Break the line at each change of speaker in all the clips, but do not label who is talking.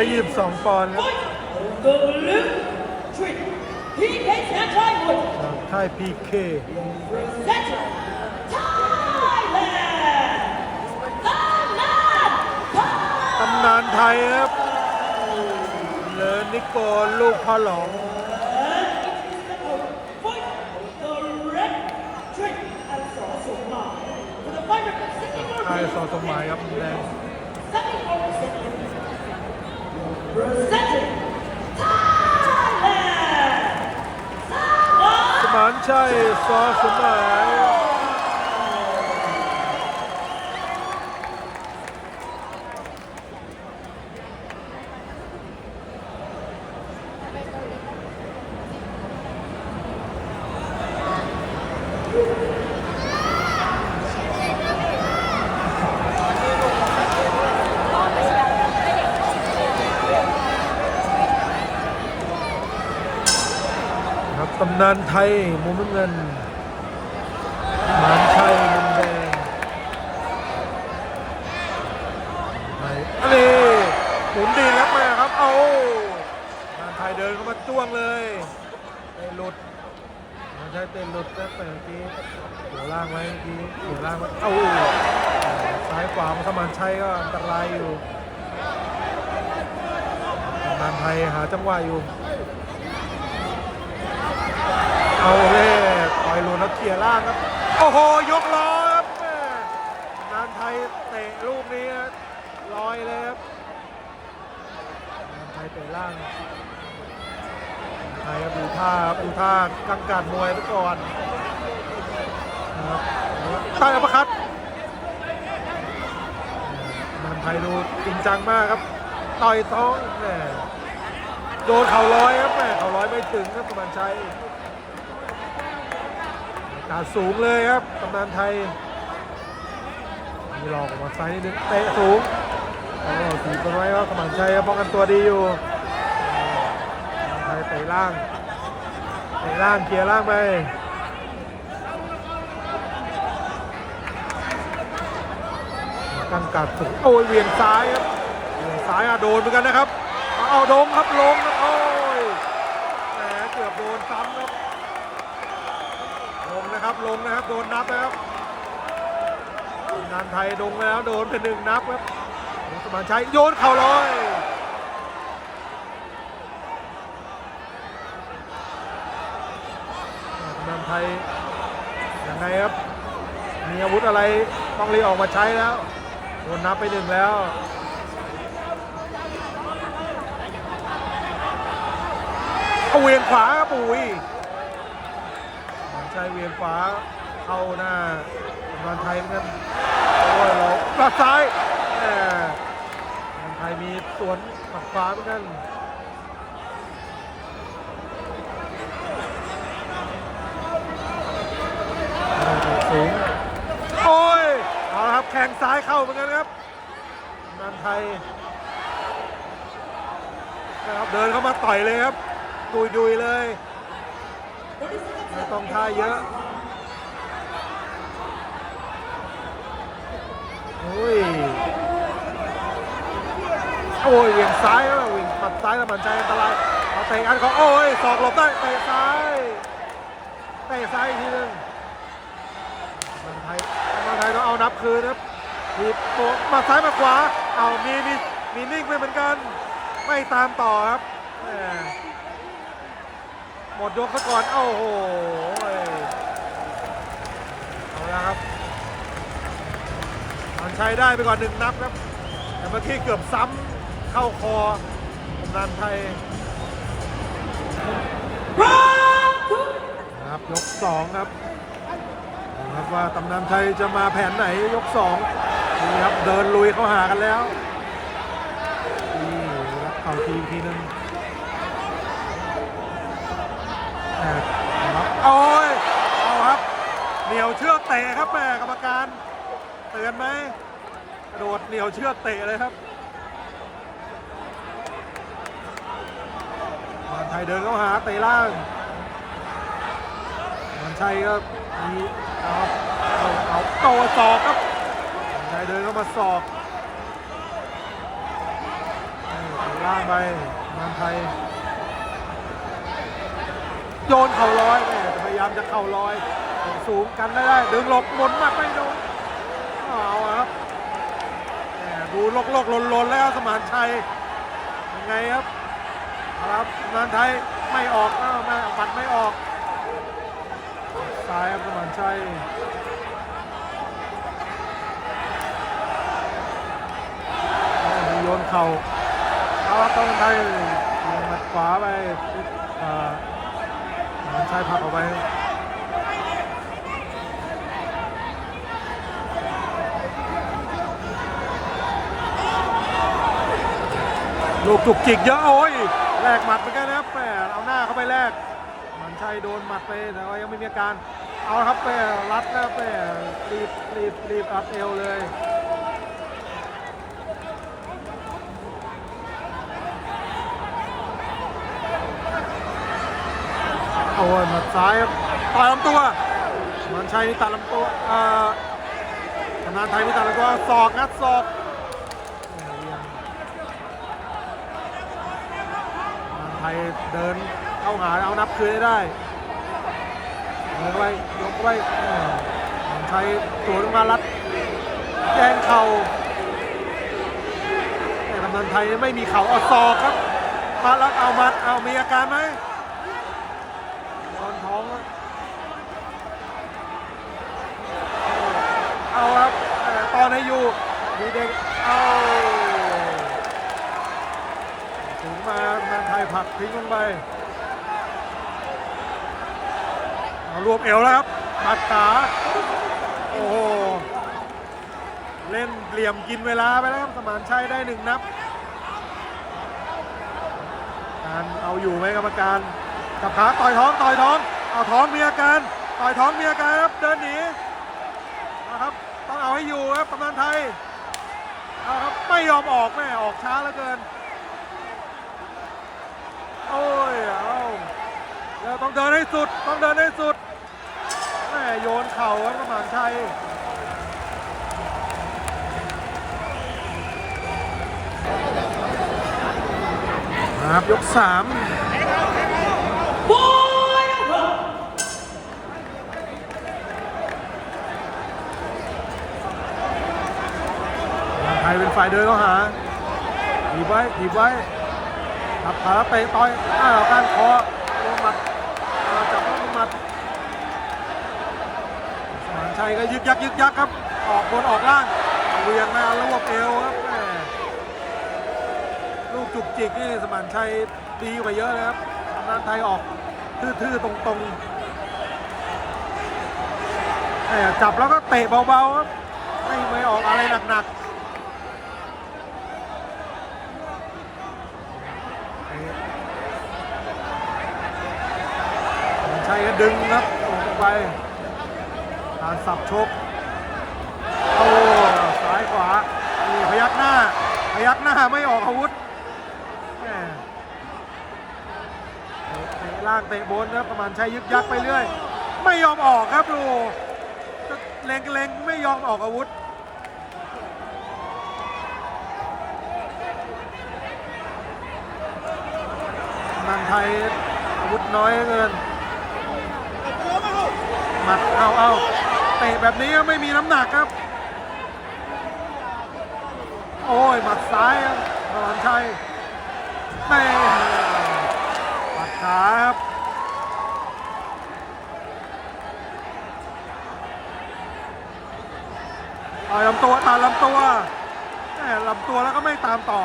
122 ปอนด์ครับ
The Loop แสนชั
ทาย
PK Presenter
ตำนานไทยครับ เลอนิโกลูกพ่อหลง Hi, Sotto
Maya.
สอสมหมายครับมุมแดง
Second representing Presenting Thailand.
สมานชัยสอสมหมาย ตำนานไทยมุมน้ำเงินหมานชัยมุมแดงไทยอันนี้หมุนดีแล้วมาครับ เอาหมานไทยเดินเข้ามาจ้วงเลยเตะหลุดหมานชัยเตะหลุดแล้วแต่เมื่อกี้หัวล่างไว้เมื่อกี้หัวล่างไว้เอาซ้ายขวาของสมานชัยก็อันตรายอยู่ตำนานไทยหาจังหวะอยู่ เอาเลยต่อยหลุดแล้วเคลียล่างครับ โอ้โห ยกล้อครับนานไทยเตะลูกนี้ลอยเลยครับนานไทยเตะล่างนานไทยครับดูท่าดูท่ากังการมวยไปก่อนนะครับใต้อัปเปอร์คัตนานไทยดูจริงจังมากครับ ต่อยท้องแม่โดนเข่าร้อยครับแม่เข่าร้อยไม่ถึงครับสุมันชัย กาดสูงเลยครับตำนานไทย มีหลอกออกมาซ้ายนิดนึงเตะสูงเอาถีบกันไว้ว่าสมานชัยป้องกันตัวดีอยู่ตำนานไทยเตะล่างเตะล่างเคลียร์ล่างไปตั้งกัดสูงโอ้ยเวียงซ้ายครับเวียงซ้ายอะโดนเหมือนกันนะครับ เอาโดมครับลงครับโอ้ยแหมเกือบโดนซ้ำครับ ลง นะครับลงนะครับโดนนับนะครับนานไทยลงแล้วโดนเป็นหนึ่งนับครับสมานชัยโยนเข่าลอยนานไทยยังไงครับ มีอาวุธอะไรต้องรีบออกมาใช้แล้วโดนนับไปหนึ่งแล้วเอาเวียงขวาครับปุ๋ย ชัยเวียงขวาเข้าหน้าบอลไทยเหมือนกันโอ้ยเราปัดซ้ายบอลไทยมีสวนหมัดขวาเหมือนกันสูงโอ้ยเอาละครับแข้งซ้ายเข้าเหมือนกันครับบอลไทยนะครับเดินเข้ามาต่อยเลยครับดุยดุยๆเลย ต้องท่าเยอะโอ้ยโอ้ยเหวี่ยงซ้ายแล้ววิ่งปัดซ้ายแล้วมันใจอันตรายเอาเตะอันเขาโอ้ยศอกหลบได้เตะซ้ายเตะซ้ายอีกทีนึงมันไทยมันไทยต้องเอานับคืนครับทีบตัวมาซ้ายมาขวาเอามีมีมีนิ่งไปเหมือนกัน ไม่ตามต่อครับ หมดยกซะก่อนโอ้โหเอาละครับมันชัยได้ไปก่อนหนึ่งนับครับ แต่เมื่อกี้เกือบซ้ำเข้าคอกำนันไทยครับยกสองครับครับว่าตำนานไทยจะมาแผนไหนยกสองนี่ครับเดินลุยเข้าหากันแล้วนี่รับเข่าทีอีกทีนึงแอบนะ ครับโอ้ยเอาครับ เหนียวเชือกเตะครับแม่กรรมการเตือนไหมกระโดดเหนียวเชือกเตะเลยครับมันไทยเดินเข้าหาเตะล่างมันชัยก็มีเอาเอาเอาโตศอกครับมันชัยเดินเข้ามาศอกเออล่างไปนานไทย โยนเข่าลอยแม่พยายามจะเข่าลอยสูงกันได้ได้ ดึงหลบหมนมากไม่โดนเอาครับแม่ดูโลกโลกลนลนๆแล้วสมานชัยยังไงครับครับนานไทยไม่ออกอ้าวไม่ปัดไม่ออกซ้ายครับสมานชัยโยนเข่าเอาต้องไทยเอียงหมัดขวาไปอ่า ใช่พักเอาไว้ลูกจุกจิกเยอะโอ้ยแลกหมัดเหมือนกันนะครับแหมเอาหน้าเข้าไปแลกมันใช่โดนหมัดไปแต่ว่ายังไม่มีอาการ เอาครับไปรัดแล้วไปรีบรีบรีบอัดเอวเลย โอ้ยหมัดซ้ายครับต่อยลำตัวมันชัยนี่ตัดลำตัวเอ่อธนาไทยนี่ตัดลำตัวศอกงัดศอกม่เวียงธนาไทยเดินเข้าหาเอานับคืนให้ได้เดินไว้ยกไว้มันชัยตัวลงมารัดแย่งเข่าแต่กำนันไทยไม่มีเข่าเอาศอกครับมาแล้วเอามัดเอามีอาการไหม เอาครับต่อตอนให้อยู่มีเด็กเอาถึงมาแมนไทยผักทิ้งลงไปรวบเอวแล้วครับปัดขาโอ้โหเล่นเหลี่ยมกินเวลาไปแล้วครับสมานชัยได้หนึ่งนับ การเอาอยู่ไหมกรรมการกับขาต่อยท้องต่อยท้อง เอาท้องมีอาการต่อยท้องมีอาการครับเดินหนีนะครับต้องเอาให้อยู่ครับกำนันไทยเอาครับไม่ยอมออกแม่ออกช้าเหลือเกินโอ้ยเอาแล้วต้องเดินให้สุดต้องเดินให้สุดแม่โยนเข่าครับกำนันไทยครับยกสาม ไทยเป็นฝ่ายเดินเข้าหาถีบไว้ถีบไว้ขับขาเตะต่อยอ้าวก้านคอลงหมัดอ้าจับลงหมัดสมานชัยก็ยึกยักยึกยักครับ ออกบนออกล่างเวียงหน้ารวบเอวครับลูกจุกจิกนี่สมานชัยดีกว่าเยอะเลยครับอำนาจไทยออกทื่อๆตรงๆจับแล้วก็เตะเบาๆครับไม่ไม่ออกอะไรหนักๆ ชัยก็ดึงครับออ กไปการสับชกโอ้ซ้ายขวานี่พยักหน้า พยักหน้าไม่ออกอาวุธแม่เตะล่างเตะบนครับประมาณใชัยยึกยักไปเรื่อย ไม่ยอมออกครับดูเล็งเล็งไม่ยอมออกอาวุธนันไทยอาวุธน้อยเกิน มัดเอาเอาเตะแบบนี้ไม่มีน้ำหนักครับ โอ้ยหมัดซ้ายครับพลันชัยแม่หมัดขาครับต่อยลำตัวตามลำตัวแม่ลำตัวแล้วก็ไม่ตามต่อ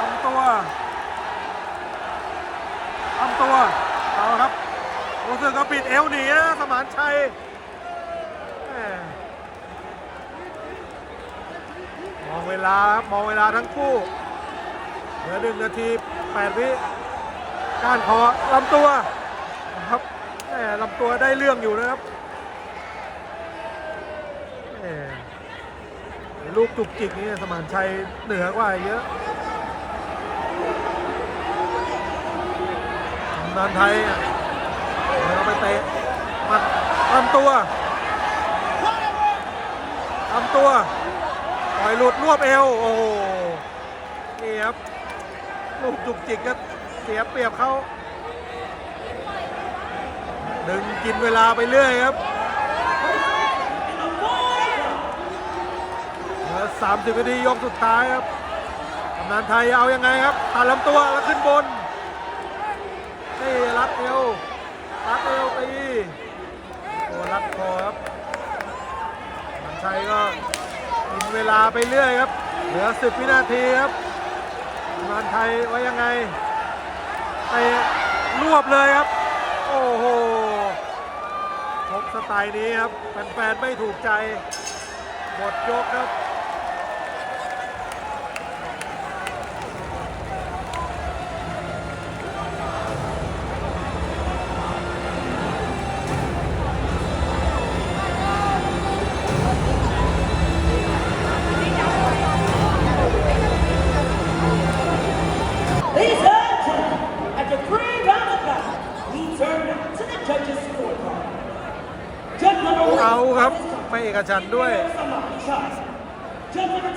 ลำตัวลำตัวเอาครับ รู้สึกก็ปิดเอวหนีนะสมานชัยมองเวลาครับมองเวลาทั้งคู่ เหลือหนึ่งนาทีแปดวิกานคอลำตัวครับแหมลำตัวได้เรื่องอยู่นะครับลูกจุกจิกนี่สมานชัยเหนือกว่าเยอะนานไทย เดี๋ยวไปเตะมัดลำตัวลำตัว ปล่อยหลุดรวบเอว โอ้โหนี่ครับลูกจุกจิกก็เสียเปรียบเขาดึงกินเวลาไปเรื่อยครับ
In the fourth round,
เหลือ30นาทียกสุดท้ายครับกำนันไทยเอายังไงครับตัดลำตัวแล้วขึ้นบนนี่รัดเอว รัดเอวตีโอ้รัดคอครับกำนันชัยก็กินเวลาไปเรื่อยครับ เหลือ10วินาทีครับกำนันไทยว่ายังไงเตะรวบเลยครับ โอ้โหชกสไตล์นี้ครับแฟนๆไม่ถูกใจหมดยกครับ
calls his
ไม่เอกฉันด้วย